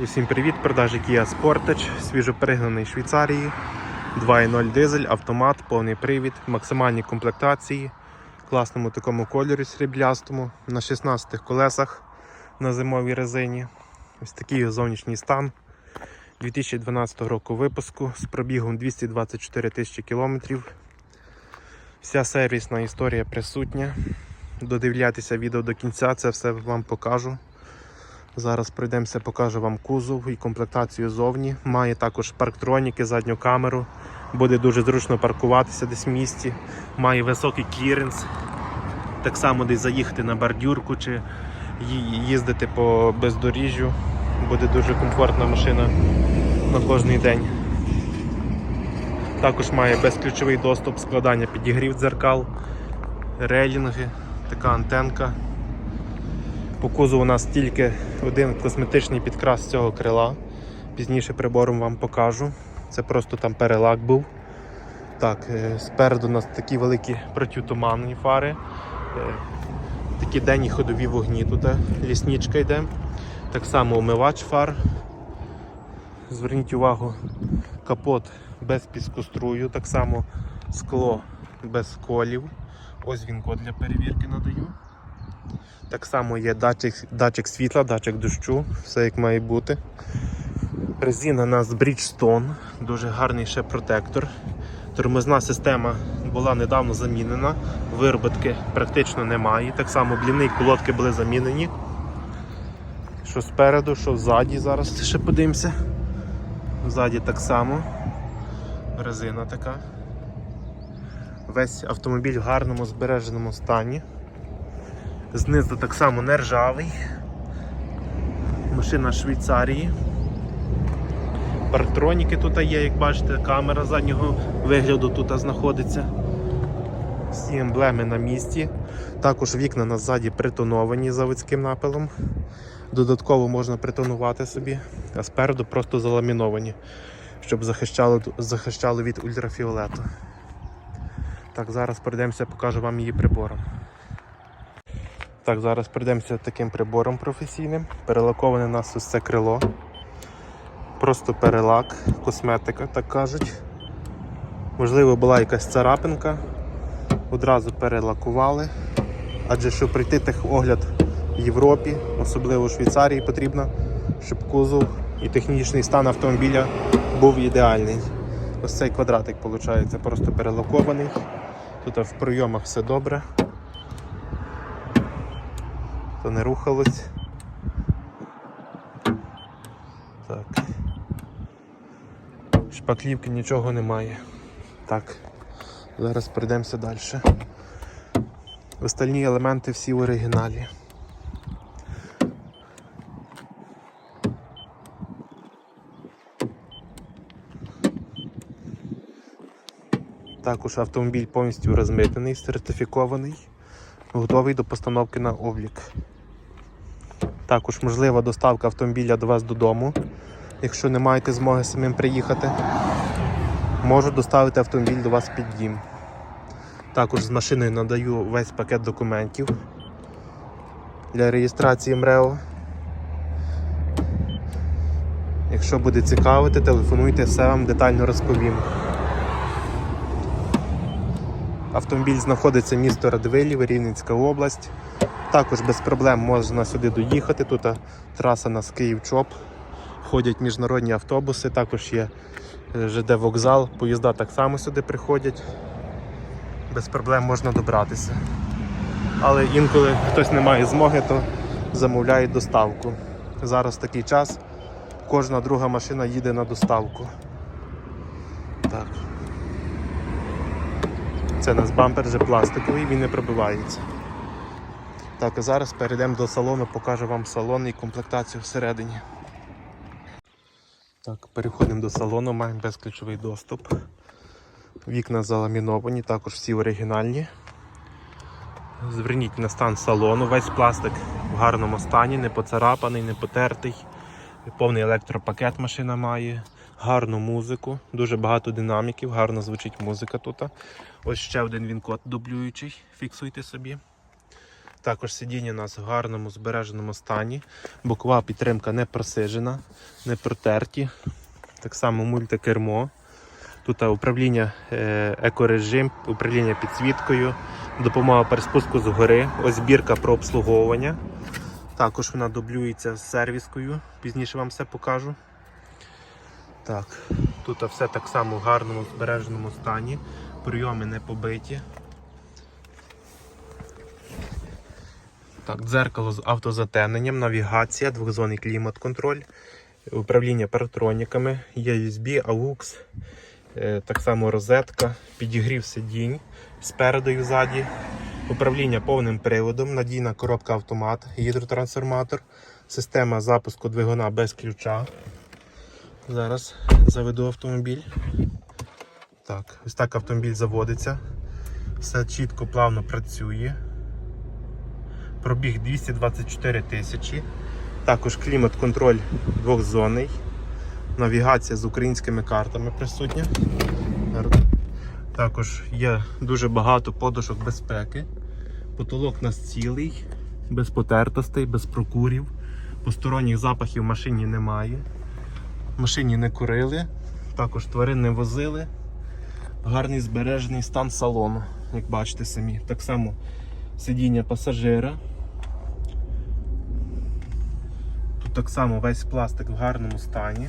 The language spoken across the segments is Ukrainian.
Усім привіт, продажі Kia Sportage, свіжоперегнаний з Швейцарії, 2.0 дизель, автомат, повний привід, максимальні комплектації, класному такому кольорі сріблястому, на 16 колесах на зимовій резині. Ось такий зовнішній стан. 2012 року випуску з пробігом 224 тисячі кілометрів. Вся сервісна історія присутня. Додивляйтеся відео до кінця, це все вам покажу. Зараз пройдемося, покажу вам кузов і комплектацію зовні. Має також парктроніки, задню камеру. Буде дуже зручно паркуватися десь в місті. Має високий кліренс. Так само десь заїхати на бордюрку чи їздити по бездоріжжю. Буде дуже комфортна машина на кожний день. Також має безключовий доступ складання підігрів дзеркал, рейлінги, така антенка. По кузову у нас тільки один косметичний підкрас цього крила. Пізніше прибором вам покажу. Це просто там перелак був. Так, е, спереду у нас такі великі протитуманні фари. Е, Такі денні ходові вогні тут. е, Лісничка йде. Так само омивач фар. Зверніть увагу, капот без піскострую, так само скло без колів. Ось він код для перевірки надаю. Так само є датчик, датчик світла, датчик дощу, все як має бути. Резина у нас Bridgestone, дуже гарний ще протектор. Тормозна система була недавно замінена, вироботки практично немає. Так само бліни колодки були замінені. Що спереду, що ззаді, зараз ще подивимося. Ззаді так само. Резина така. Весь автомобіль в гарному збереженому стані. Знизу так само не ржавий. Машина Швейцарії. Парктроніки тут є, як бачите, камера заднього вигляду тут знаходиться. Всі емблеми на місці. Також вікна на ззаді притоновані заводським напилом. Додатково можна притонувати собі, а спереду просто заламіновані, щоб захищало, захищало від ультрафіолету. Так, зараз пройдемося, покажу вам її прибором. Так, зараз пройдемося таким прибором професійним. Перелаковане у нас ось це крило. Просто перелак, косметика, так кажуть. Можливо, була якась царапинка. Одразу перелакували. Адже щоб пройти техогляд в Європі, особливо в Швейцарії, потрібно, щоб кузов і технічний стан автомобіля був ідеальний. Ось цей квадратик, виходить, просто перелакований. Тут в прийомах все добре то не рухалось. Так. Шпаклівки нічого немає. Так, зараз пройдемося далі. Остальні елементи всі в оригіналі. Також автомобіль повністю розмитнений, сертифікований, готовий до постановки на облік. Також можлива доставка автомобіля до вас додому. Якщо не маєте змоги самим приїхати, можу доставити автомобіль до вас під дім. Також з машиною надаю весь пакет документів для реєстрації МРЕО. Якщо буде цікавити, телефонуйте, все вам детально розповім. Автомобіль знаходиться місто Радивилів, Рівненська область. Також без проблем можна сюди доїхати. Тут а, траса на Київ-Чоп. Ходять міжнародні автобуси, також є е, ЖД вокзал, поїзда так само сюди приходять. Без проблем можна добратися. Але інколи хтось не має змоги, то замовляє доставку. Зараз такий час, кожна друга машина їде на доставку. Так. Це у нас бампер вже пластиковий, він не пробивається. Так, а зараз перейдемо до салону, покажу вам салон і комплектацію всередині. Так, переходимо до салону, маємо безключовий доступ. Вікна заламіновані, також всі оригінальні. Зверніть на стан салону, весь пластик в гарному стані, не поцарапаний, не потертий. Повний електропакет машина має, гарну музику, дуже багато динаміків, гарно звучить музика тут. Ось ще один він-код дублюючий, фіксуйте собі. Також сидіння у нас в гарному збереженому стані. Бокова підтримка не просижена, не протерті. Так само мультикермо. Тут управління е, екорежим, управління підсвіткою, допомога при спуску з гори, ось збірка про обслуговування. Також вона дублюється з сервіскою, пізніше вам все покажу. Так, тут все так само в гарному збереженому стані. Прийоми не побиті. Так, дзеркало з автозатемненням, навігація, двохзонний клімат-контроль, управління паратроніками, USB, AUX, е, так само розетка, підігрів сидінь спереду і ззаді, управління повним приводом, надійна коробка автомат, гідротрансформатор, система запуску двигуна без ключа. Зараз заведу автомобіль. Так, ось так автомобіль заводиться. Все чітко, плавно працює. Пробіг 224 тисячі. Також клімат-контроль двохзонний. Навігація з українськими картами присутня. Також є дуже багато подушок безпеки. Потолок у нас цілий, без потертостей, без прокурів. Посторонніх запахів в машині немає. Машині не курили, також тварин не возили. Гарний збережений стан салону, як бачите самі. Так само сидіння пасажира. Тут так само весь пластик в гарному стані.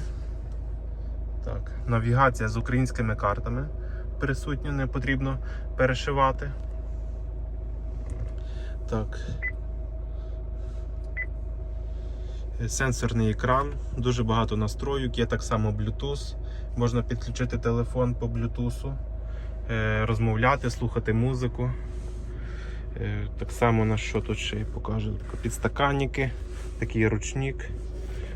Так, навігація з українськими картами присутня, не потрібно перешивати. Так. Сенсорний екран, дуже багато настроїк, є так само Bluetooth. Можна підключити телефон по Bluetooth, е, розмовляти, слухати музику. Е, Так само на що тут ще й покажу. Підстаканники, такий ручник,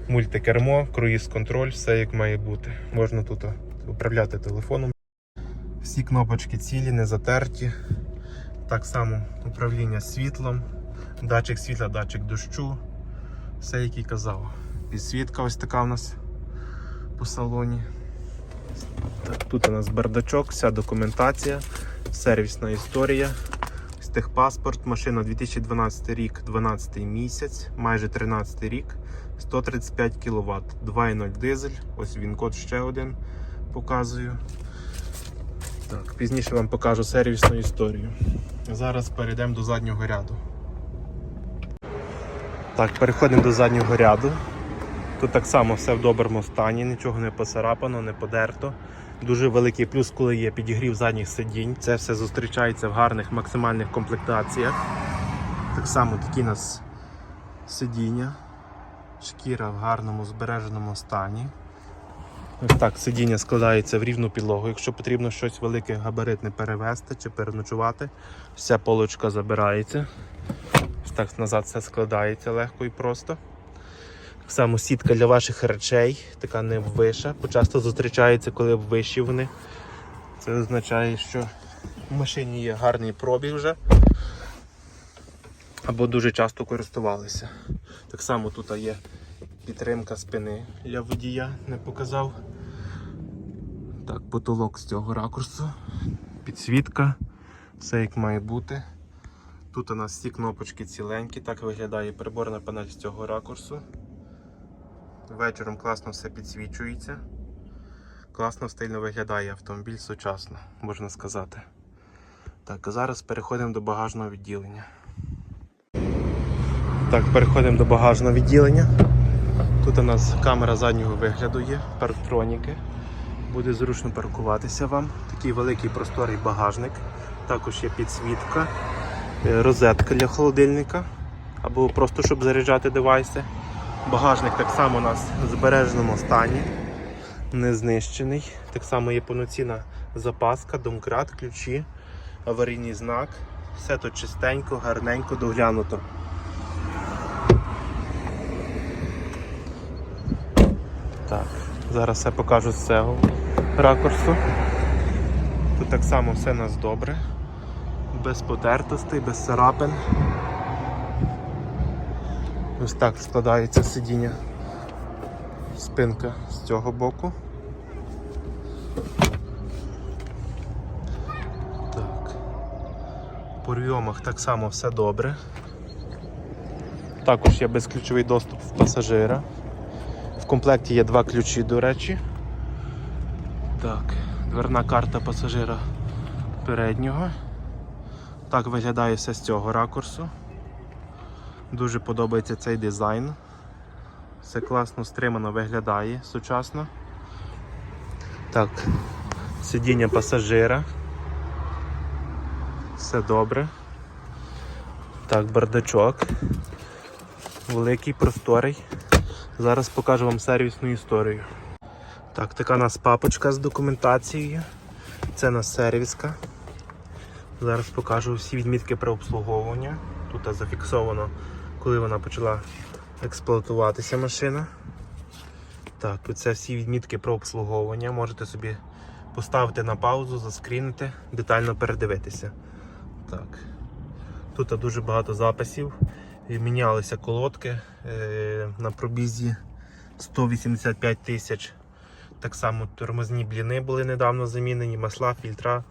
мультикермо, круїз-контроль, все як має бути. Можна тут управляти телефоном. Всі кнопочки цілі, не затерті. Так само управління світлом, датчик світла, датчик дощу. Все, як і казав. Підсвітка ось така у нас по салоні. Тут у нас бардачок, вся документація, сервісна історія. Техпаспорт, машина 2012 рік, 12 місяць, майже 13 рік, 135 кВт, 2.0 дизель, ось він код ще один показую. Так, пізніше вам покажу сервісну історію. Зараз перейдемо до заднього ряду. Так, переходимо до заднього ряду. Тут так само все в доброму стані, нічого не поцарапано, не подерто. Дуже великий плюс, коли є підігрів задніх сидінь. Це все зустрічається в гарних максимальних комплектаціях. Так само такі у нас сидіння. Шкіра в гарному збереженому стані. Ось так сидіння складається в рівну підлогу. Якщо потрібно щось велике габаритне перевезти чи переночувати, вся полочка забирається. Ось так назад все складається легко і просто. Само сітка для ваших речей, така не виша. Почасто зустрічається, коли вищі вони. Це означає, що в машині є гарний пробіг вже. Або дуже часто користувалися. Так само тут є підтримка спини для водія, не показав. Так, потолок з цього ракурсу, підсвітка, все як має бути. Тут у нас всі кнопочки ціленькі, так виглядає приборна панель з цього ракурсу. Вечором класно все підсвічується. Класно стильно виглядає автомобіль сучасно, можна сказати. Так, а зараз переходимо до багажного відділення. Так, переходимо до багажного відділення. Тут у нас камера заднього вигляду є, парктроніки. Буде зручно паркуватися вам. Такий великий просторий багажник. Також є підсвітка, е, розетка для холодильника або просто щоб заряджати девайси. Багажник так само у нас в збереженому стані, не знищений. Так само є повноцінна запаска, домкрат, ключі, аварійний знак. Все тут чистенько, гарненько, доглянуто. Так, зараз все покажу з цього ракурсу. Тут так само все у нас добре, без потертостей, без царапин. Ось так складається сидіння, спинка з цього боку. Так. По рйомах так само все добре. також є безключовий доступ в пасажира. В комплекті є два ключі, до речі. Так, дверна карта пасажира переднього. Так виглядає все з цього ракурсу. Дуже подобається цей дизайн. Все класно стримано виглядає сучасно. Так, сидіння пасажира. Все добре. Так, бардачок. Великий, просторий. Зараз покажу вам сервісну історію. Так, така у нас папочка з документацією. Це у нас сервіска. Зараз покажу всі відмітки про обслуговування. Тут зафіксовано, коли вона почала експлуатуватися машина. Так, це всі відмітки про обслуговування. Можете собі поставити на паузу, заскрінити, детально передивитися. Так. Тут дуже багато записів. І Мінялися колодки е, на пробізі 185 тисяч. Так само тормозні бліни були недавно замінені, масла, фільтра.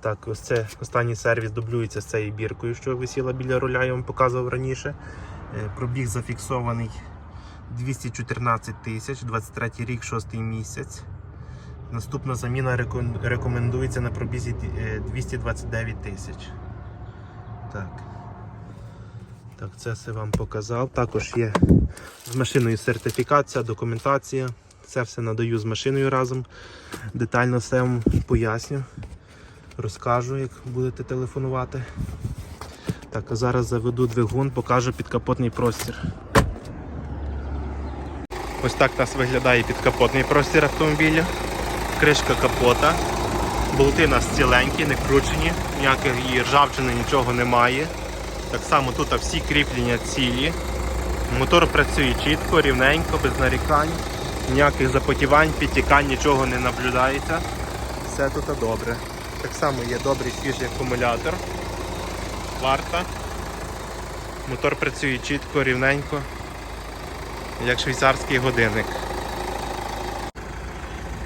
Так, ось це останній сервіс дублюється з цією біркою, що висіла біля руля, я вам показував раніше. Е, Пробіг зафіксований 214 тисяч, 23 рік, 6 місяць. Наступна заміна рекомендується на пробізі е, 229 тисяч. Так. Так, це все вам показав. Також є з машиною сертифікація, документація. Це все надаю з машиною разом. Детально все вам поясню. Розкажу, як будете телефонувати. Так, а зараз заведу двигун, покажу підкапотний простір. Ось так у нас виглядає підкапотний простір автомобіля. Кришка капота. Болти у нас ціленькі, не кручені, ніякої ржавчини, нічого немає. Так само тут всі кріплення цілі. Мотор працює чітко, рівненько, без нарікань, ніяких запотівань, підтікань, нічого не наблюдається. Все тут добре. Так само є добрий свіжий акумулятор. Варта. Мотор працює чітко, рівненько, як швейцарський годинник.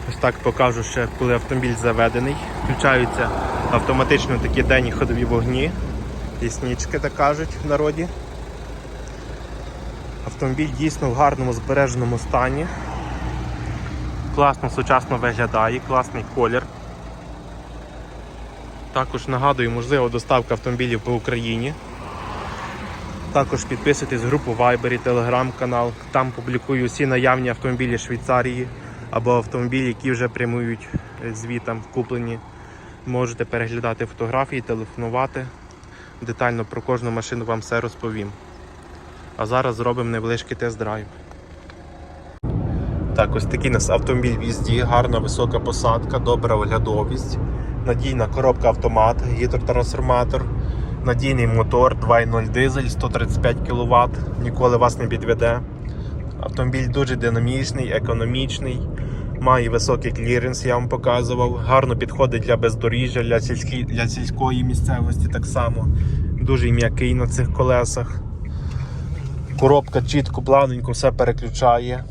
Ось так покажу ще, коли автомобіль заведений. Включаються автоматично такі денні ходові вогні. Ліснички, так кажуть в народі. Автомобіль дійсно в гарному збереженому стані. Класно, сучасно виглядає, класний колір. Також нагадую, можливо, доставка автомобілів по Україні. Також підписуйтесь в групу Viber, Telegram канал. Там публікую всі наявні автомобілі Швейцарії або автомобілі, які вже прямують е, звітам куплені. Можете переглядати фотографії, телефонувати. Детально про кожну машину вам все розповім. А зараз зробимо невеличкий тест-драйв. Так, ось такий у нас автомобіль в їзді, гарна висока посадка, добра оглядовість, надійна коробка автомат, гідротрансформатор, надійний мотор 2.0 дизель, 135 кВт, ніколи вас не підведе. Автомобіль дуже динамічний, економічний, має високий кліренс, я вам показував. Гарно підходить для бездоріжжя, для, сільські, для сільської місцевості так само. Дуже м'який на цих колесах. Коробка чітко, плавненько все переключає.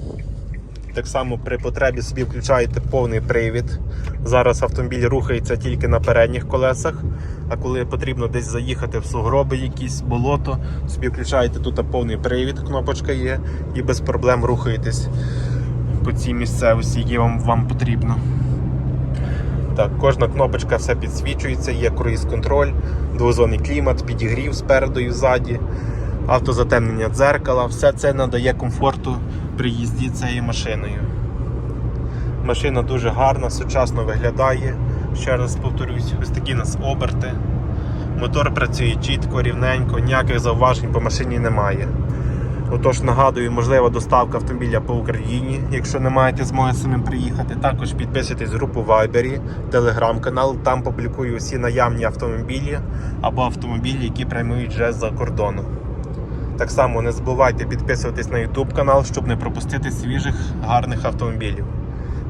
Так само при потребі собі включаєте повний привід. Зараз автомобіль рухається тільки на передніх колесах, а коли потрібно десь заїхати в сугроби, якісь болото, собі включаєте тут повний привід, кнопочка є, і без проблем рухаєтесь по цій місцевості, які вам, вам потрібно. Так, кожна кнопочка все підсвічується, є круїз-контроль, двозонний клімат, підігрів спереду і ззаді, автозатемнення дзеркала. Все це надає комфорту при їзді цією машиною. Машина дуже гарна, сучасно виглядає. Ще раз повторюсь, ось такі у нас оберти. Мотор працює чітко, рівненько, ніяких зауважень по машині немає. Отож, нагадую, можлива доставка автомобіля по Україні, якщо не маєте змоги самим приїхати. Також підписуйтесь в групу Viber, телеграм-канал, там публікую всі наявні автомобілі або автомобілі, які прямують вже з-за кордону. Так само не забувайте підписуватись на YouTube канал, щоб не пропустити свіжих гарних автомобілів.